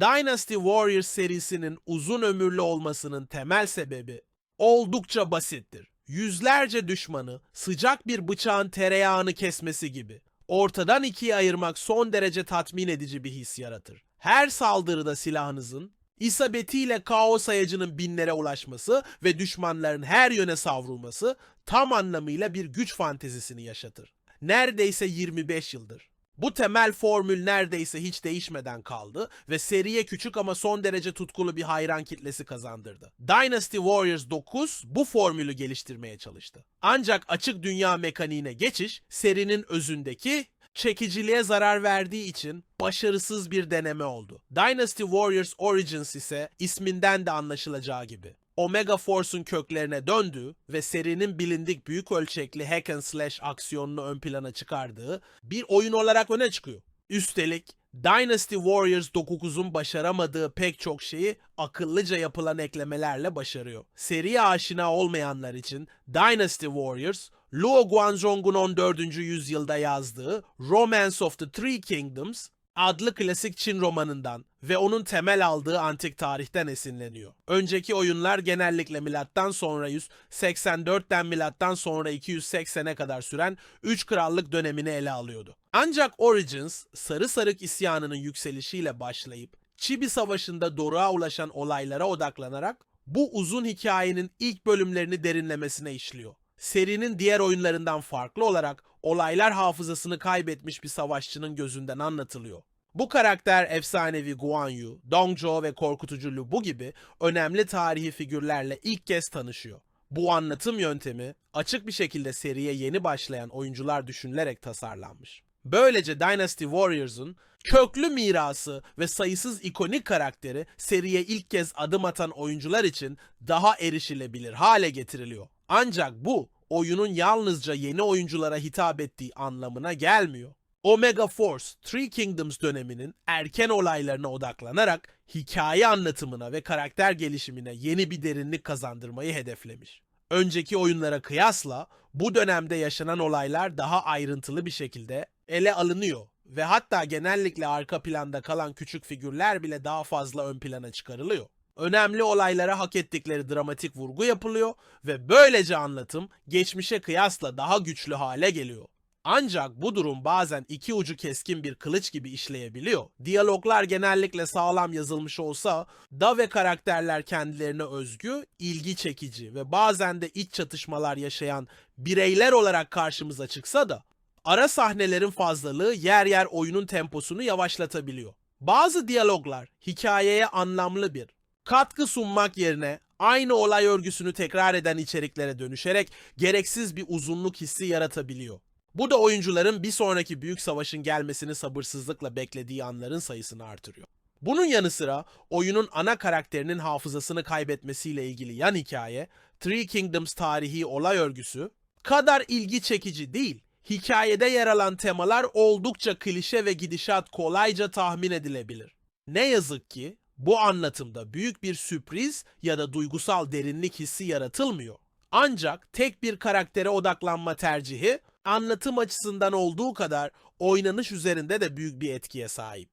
Dynasty Warriors serisinin uzun ömürlü olmasının temel sebebi oldukça basittir. Yüzlerce düşmanı sıcak bir bıçağın tereyağını kesmesi gibi. Ortadan ikiye ayırmak son derece tatmin edici bir his yaratır. Her saldırıda silahınızın isabetiyle kaos sayacının binlere ulaşması ve düşmanların her yöne savrulması tam anlamıyla bir güç fantezisini yaşatır. Neredeyse 25 yıldır. Bu temel formül neredeyse hiç değişmeden kaldı ve seriye küçük ama son derece tutkulu bir hayran kitlesi kazandırdı. Dynasty Warriors 9 bu formülü geliştirmeye çalıştı. Ancak açık dünya mekaniğine geçiş serinin özündeki çekiciliğe zarar verdiği için başarısız bir deneme oldu. Dynasty Warriors Origins ise isminden de anlaşılacağı gibi Omega Force'un köklerine döndüğü ve serinin bilindik büyük ölçekli hack and slash aksiyonunu ön plana çıkardığı bir oyun olarak öne çıkıyor. Üstelik Dynasty Warriors 9'un başaramadığı pek çok şeyi akıllıca yapılan eklemelerle başarıyor. Seriye aşina olmayanlar için Dynasty Warriors, Luo Guanzhong'un 14. yüzyılda yazdığı Romance of the Three Kingdoms adlı klasik Çin romanından ve onun temel aldığı antik tarihten esinleniyor. Önceki oyunlar genellikle milattan sonra 184'ten milattan sonra 280'e kadar süren 3 krallık dönemini ele alıyordu. Ancak Origins, Sarı Sarık isyanının yükselişiyle başlayıp Çibi Savaşı'nda doruğa ulaşan olaylara odaklanarak bu uzun hikayenin ilk bölümlerini derinlemesine işliyor. Serinin diğer oyunlarından farklı olarak olaylar hafızasını kaybetmiş bir savaşçının gözünden anlatılıyor. Bu karakter efsanevi Guan Yu, Dong Zhuo ve korkutucu Lu Bu gibi önemli tarihi figürlerle ilk kez tanışıyor. Bu anlatım yöntemi açık bir şekilde seriye yeni başlayan oyuncular düşünülerek tasarlanmış. Böylece Dynasty Warriors'un köklü mirası ve sayısız ikonik karakteri seriye ilk kez adım atan oyuncular için daha erişilebilir hale getiriliyor. Ancak bu oyunun yalnızca yeni oyunculara hitap ettiği anlamına gelmiyor. Omega Force, Three Kingdoms döneminin erken olaylarına odaklanarak hikaye anlatımına ve karakter gelişimine yeni bir derinlik kazandırmayı hedeflemiş. Önceki oyunlara kıyasla bu dönemde yaşanan olaylar daha ayrıntılı bir şekilde ele alınıyor ve hatta genellikle arka planda kalan küçük figürler bile daha fazla ön plana çıkarılıyor. Önemli olaylara hak ettikleri dramatik vurgu yapılıyor ve böylece anlatım geçmişe kıyasla daha güçlü hale geliyor. Ancak bu durum bazen iki ucu keskin bir kılıç gibi işleyebiliyor. Diyaloglar genellikle sağlam yazılmış olsa da ve karakterler kendilerine özgü, ilgi çekici ve bazen de iç çatışmalar yaşayan bireyler olarak karşımıza çıksa da ara sahnelerin fazlalığı yer yer oyunun temposunu yavaşlatabiliyor. Bazı diyaloglar hikayeye anlamlı bir katkı sunmak yerine aynı olay örgüsünü tekrar eden içeriklere dönüşerek gereksiz bir uzunluk hissi yaratabiliyor. Bu da oyuncuların bir sonraki büyük savaşın gelmesini sabırsızlıkla beklediği anların sayısını artırıyor. Bunun yanı sıra oyunun ana karakterinin hafızasını kaybetmesiyle ilgili yan hikaye, Three Kingdoms tarihi olay örgüsü kadar ilgi çekici değil. Hikayede yer alan temalar oldukça klişe ve gidişat kolayca tahmin edilebilir. Ne yazık ki bu anlatımda büyük bir sürpriz ya da duygusal derinlik hissi yaratılmıyor. Ancak tek bir karaktere odaklanma tercihi anlatım açısından olduğu kadar oynanış üzerinde de büyük bir etkiye sahip.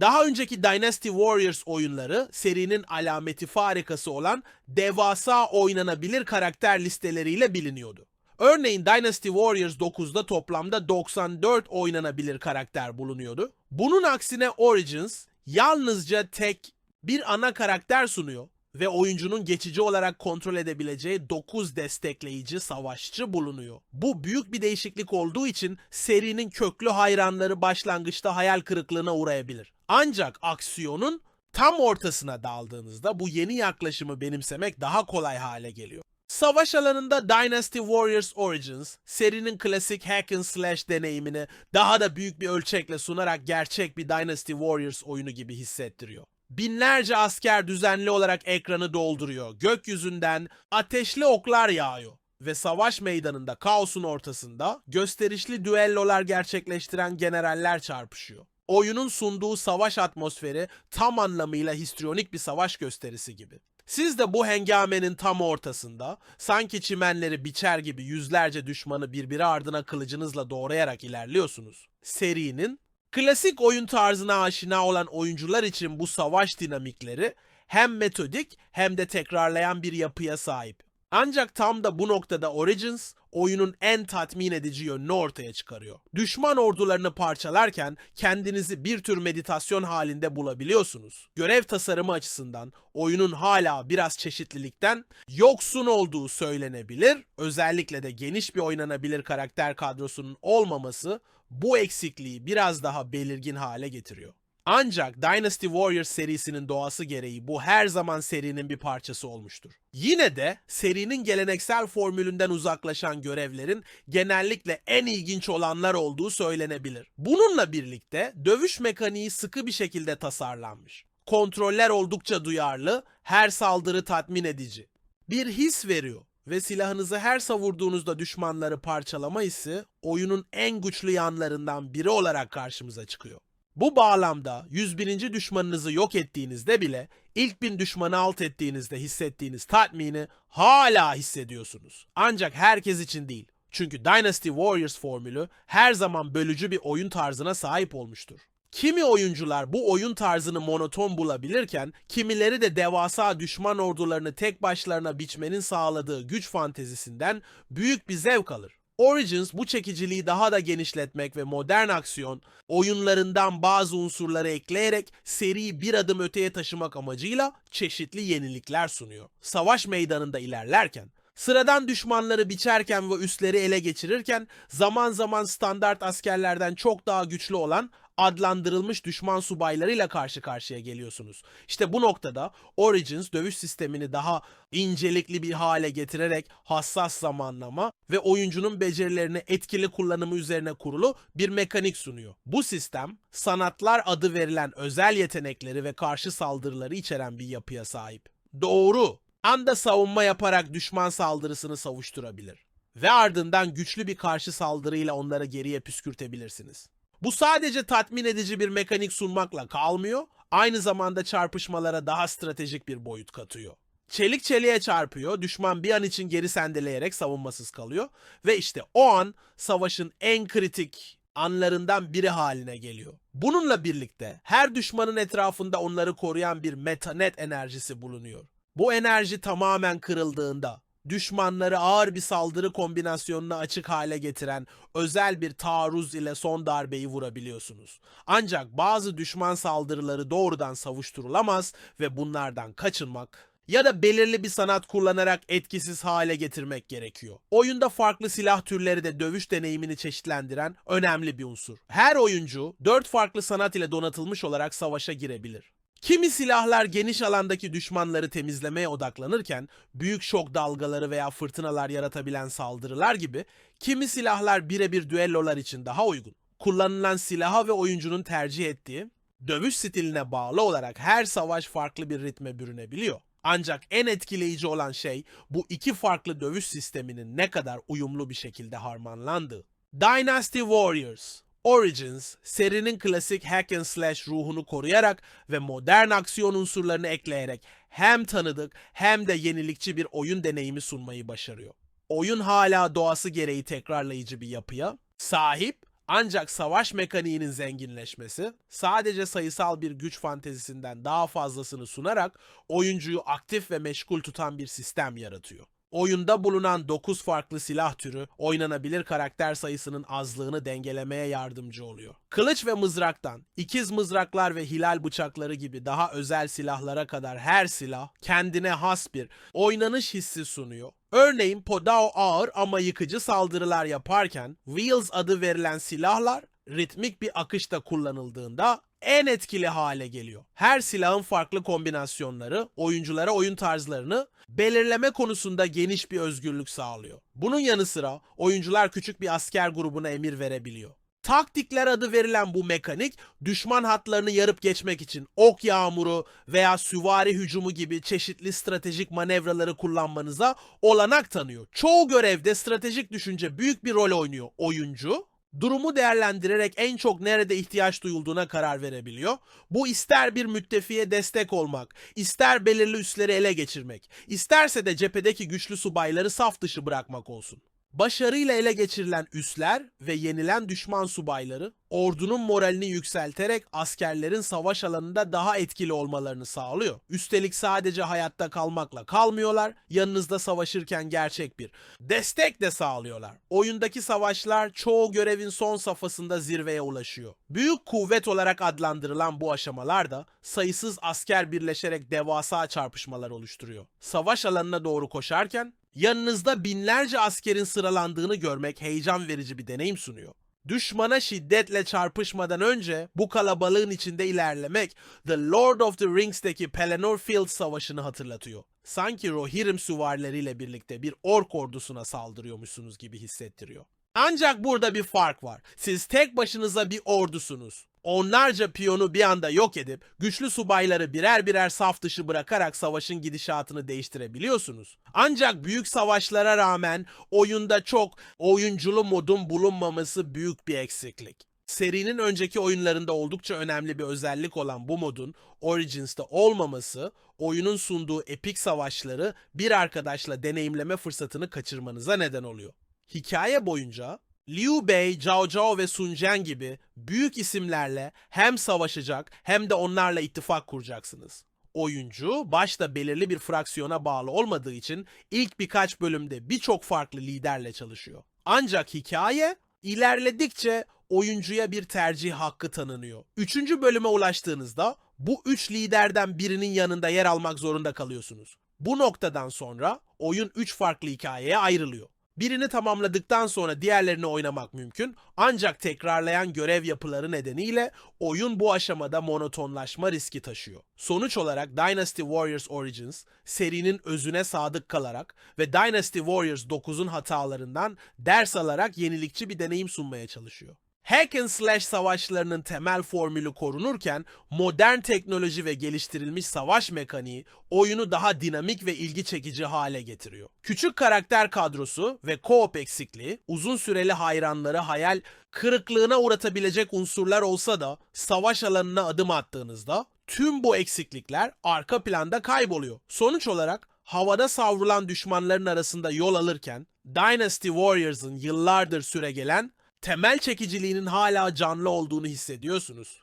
Daha önceki Dynasty Warriors oyunları serinin alameti farikası olan devasa oynanabilir karakter listeleriyle biliniyordu. Örneğin Dynasty Warriors 9'da toplamda 94 oynanabilir karakter bulunuyordu. Bunun aksine Origins yalnızca tek bir ana karakter sunuyor ve oyuncunun geçici olarak kontrol edebileceği 9 destekleyici savaşçı bulunuyor. Bu büyük bir değişiklik olduğu için serinin köklü hayranları başlangıçta hayal kırıklığına uğrayabilir. Ancak aksiyonun tam ortasına daldığınızda bu yeni yaklaşımı benimsemek daha kolay hale geliyor. Savaş alanında Dynasty Warriors Origins, serinin klasik hack and slash deneyimini daha da büyük bir ölçekle sunarak gerçek bir Dynasty Warriors oyunu gibi hissettiriyor. Binlerce asker düzenli olarak ekranı dolduruyor. Gökyüzünden ateşli oklar yağıyor ve savaş meydanında kaosun ortasında gösterişli düellolar gerçekleştiren generaller çarpışıyor. Oyunun sunduğu savaş atmosferi tam anlamıyla histrionik bir savaş gösterisi gibi. Siz de bu hengamenin tam ortasında sanki çimenleri biçer gibi yüzlerce düşmanı birbiri ardına kılıcınızla doğrayarak ilerliyorsunuz. Serinin Klasik oyun tarzına aşina olan oyuncular için bu savaş dinamikleri hem metodik hem de tekrarlayan bir yapıya sahip. Ancak tam da bu noktada Origins oyunun en tatmin edici yönünü ortaya çıkarıyor. Düşman ordularını parçalarken kendinizi bir tür meditasyon halinde bulabiliyorsunuz. Görev tasarımı açısından oyunun hala biraz çeşitlilikten yoksun olduğu söylenebilir. Özellikle de geniş bir oynanabilir karakter kadrosunun olmaması bu eksikliği biraz daha belirgin hale getiriyor. Ancak Dynasty Warriors serisinin doğası gereği bu her zaman serinin bir parçası olmuştur. Yine de serinin geleneksel formülünden uzaklaşan görevlerin genellikle en ilginç olanlar olduğu söylenebilir. Bununla birlikte dövüş mekaniği sıkı bir şekilde tasarlanmış. Kontroller oldukça duyarlı, her saldırı tatmin edici. Bir his veriyor ve silahınızı her savurduğunuzda düşmanları parçalama hissi oyunun en güçlü yanlarından biri olarak karşımıza çıkıyor. Bu bağlamda 101. düşmanınızı yok ettiğinizde bile ilk bin düşmanı alt ettiğinizde hissettiğiniz tatmini hala hissediyorsunuz. Ancak herkes için değil. Çünkü Dynasty Warriors formülü her zaman bölücü bir oyun tarzına sahip olmuştur. Kimi oyuncular bu oyun tarzını monoton bulabilirken kimileri de devasa düşman ordularını tek başlarına biçmenin sağladığı güç fantezisinden büyük bir zevk alır. Origins bu çekiciliği daha da genişletmek ve modern aksiyon oyunlarından bazı unsurları ekleyerek seriyi bir adım öteye taşımak amacıyla çeşitli yenilikler sunuyor. Savaş meydanında ilerlerken Sıradan düşmanları biçerken ve üsleri ele geçirirken zaman zaman standart askerlerden çok daha güçlü olan adlandırılmış düşman subaylarıyla karşı karşıya geliyorsunuz. İşte bu noktada Origins dövüş sistemini daha incelikli bir hale getirerek hassas zamanlama ve oyuncunun becerilerini etkili kullanımı üzerine kurulu bir mekanik sunuyor. Bu sistem sanatlar adı verilen özel yetenekleri ve karşı saldırıları içeren bir yapıya sahip. Doğru, anda savunma yaparak düşman saldırısını savuşturabilir ve ardından güçlü bir karşı saldırıyla onları geriye püskürtebilirsiniz. Bu sadece tatmin edici bir mekanik sunmakla kalmıyor, aynı zamanda çarpışmalara daha stratejik bir boyut katıyor. Çelik çeliğe çarpıyor, düşman bir an için geri sendeleyerek savunmasız kalıyor ve işte o an savaşın en kritik anlarından biri haline geliyor. Bununla birlikte her düşmanın etrafında onları koruyan bir metanet enerjisi bulunuyor. Bu enerji tamamen kırıldığında düşmanları ağır bir saldırı kombinasyonuna açık hale getiren özel bir taarruz ile son darbeyi vurabiliyorsunuz. Ancak bazı düşman saldırıları doğrudan savuşturulamaz ve bunlardan kaçınmak ya da belirli bir sanat kullanarak etkisiz hale getirmek gerekiyor. Oyunda farklı silah türleri de dövüş deneyimini çeşitlendiren önemli bir unsur. Her oyuncu 4 farklı sanat ile donatılmış olarak savaşa girebilir. Kimi silahlar geniş alandaki düşmanları temizlemeye odaklanırken büyük şok dalgaları veya fırtınalar yaratabilen saldırılar gibi kimi silahlar birebir düellolar için daha uygun. Kullanılan silaha ve oyuncunun tercih ettiği dövüş stiline bağlı olarak her savaş farklı bir ritme bürünebiliyor. Ancak en etkileyici olan şey bu iki farklı dövüş sisteminin ne kadar uyumlu bir şekilde harmanlandığı. Dynasty Warriors Origins, serinin klasik hack and slash ruhunu koruyarak ve modern aksiyon unsurlarını ekleyerek hem tanıdık hem de yenilikçi bir oyun deneyimi sunmayı başarıyor. Oyun hala doğası gereği tekrarlayıcı bir yapıya sahip ancak savaş mekaniğinin zenginleşmesi sadece sayısal bir güç fantezisinden daha fazlasını sunarak oyuncuyu aktif ve meşgul tutan bir sistem yaratıyor. Oyunda bulunan 9 farklı silah türü oynanabilir karakter sayısının azlığını dengelemeye yardımcı oluyor. Kılıç ve mızraktan, ikiz mızraklar ve hilal bıçakları gibi daha özel silahlara kadar her silah kendine has bir oynanış hissi sunuyor. Örneğin Podao ağır ama yıkıcı saldırılar yaparken Wheels adı verilen silahlar ritmik bir akışta kullanıldığında en etkili hale geliyor. Her silahın farklı kombinasyonları oyunculara oyun tarzlarını belirleme konusunda geniş bir özgürlük sağlıyor. Bunun yanı sıra oyuncular küçük bir asker grubuna emir verebiliyor. Taktikler adı verilen bu mekanik düşman hatlarını yarıp geçmek için ok yağmuru veya süvari hücumu gibi çeşitli stratejik manevraları kullanmanıza olanak tanıyor. Çoğu görevde stratejik düşünce büyük bir rol oynuyor. Oyuncu durumu değerlendirerek en çok nerede ihtiyaç duyulduğuna karar verebiliyor. Bu ister bir müttefiye destek olmak, ister belirli üsleri ele geçirmek, isterse de cephedeki güçlü subayları saf dışı bırakmak olsun. Başarıyla ele geçirilen üsler ve yenilen düşman subayları ordunun moralini yükselterek askerlerin savaş alanında daha etkili olmalarını sağlıyor. Üstelik sadece hayatta kalmakla kalmıyorlar, yanınızda savaşırken gerçek bir destek de sağlıyorlar. Oyundaki savaşlar çoğu görevin son safhasında zirveye ulaşıyor. Büyük kuvvet olarak adlandırılan bu aşamalarda sayısız asker birleşerek devasa çarpışmalar oluşturuyor. Savaş alanına doğru koşarken yanınızda binlerce askerin sıralandığını görmek heyecan verici bir deneyim sunuyor. Düşmana şiddetle çarpışmadan önce bu kalabalığın içinde ilerlemek The Lord of the Rings'teki Pelennor Field savaşını hatırlatıyor. Sanki Rohirrim süvarileriyle birlikte bir ork ordusuna saldırıyormuşsunuz gibi hissettiriyor. Ancak burada bir fark var. Siz tek başınıza bir ordusunuz. Onlarca piyonu bir anda yok edip güçlü subayları birer birer saf dışı bırakarak savaşın gidişatını değiştirebiliyorsunuz. Ancak büyük savaşlara rağmen oyunda çok oyunculu modun bulunmaması büyük bir eksiklik. Serinin önceki oyunlarında oldukça önemli bir özellik olan bu modun Origins'te olmaması, oyunun sunduğu epik savaşları bir arkadaşla deneyimleme fırsatını kaçırmanıza neden oluyor. Hikaye boyunca Liu Bei, Zhao Zhao ve Sun Jian gibi büyük isimlerle hem savaşacak hem de onlarla ittifak kuracaksınız. Oyuncu başta belirli bir fraksiyona bağlı olmadığı için ilk birkaç bölümde birçok farklı liderle çalışıyor. Ancak hikaye ilerledikçe oyuncuya bir tercih hakkı tanınıyor. Üçüncü bölüme ulaştığınızda bu üç liderden birinin yanında yer almak zorunda kalıyorsunuz. Bu noktadan sonra oyun üç farklı hikayeye ayrılıyor. Birini tamamladıktan sonra diğerlerini oynamak mümkün ancak tekrarlayan görev yapıları nedeniyle oyun bu aşamada monotonlaşma riski taşıyor. Sonuç olarak Dynasty Warriors Origins serinin özüne sadık kalarak ve Dynasty Warriors 9'un hatalarından ders alarak yenilikçi bir deneyim sunmaya çalışıyor. Hack and Slash savaşlarının temel formülü korunurken modern teknoloji ve geliştirilmiş savaş mekaniği oyunu daha dinamik ve ilgi çekici hale getiriyor. Küçük karakter kadrosu ve co-op eksikliği uzun süreli hayranları hayal kırıklığına uğratabilecek unsurlar olsa da savaş alanına adım attığınızda tüm bu eksiklikler arka planda kayboluyor. Sonuç olarak havada savrulan düşmanların arasında yol alırken Dynasty Warriors'ın yıllardır süregelen temel çekiciliğinin hala canlı olduğunu hissediyorsunuz.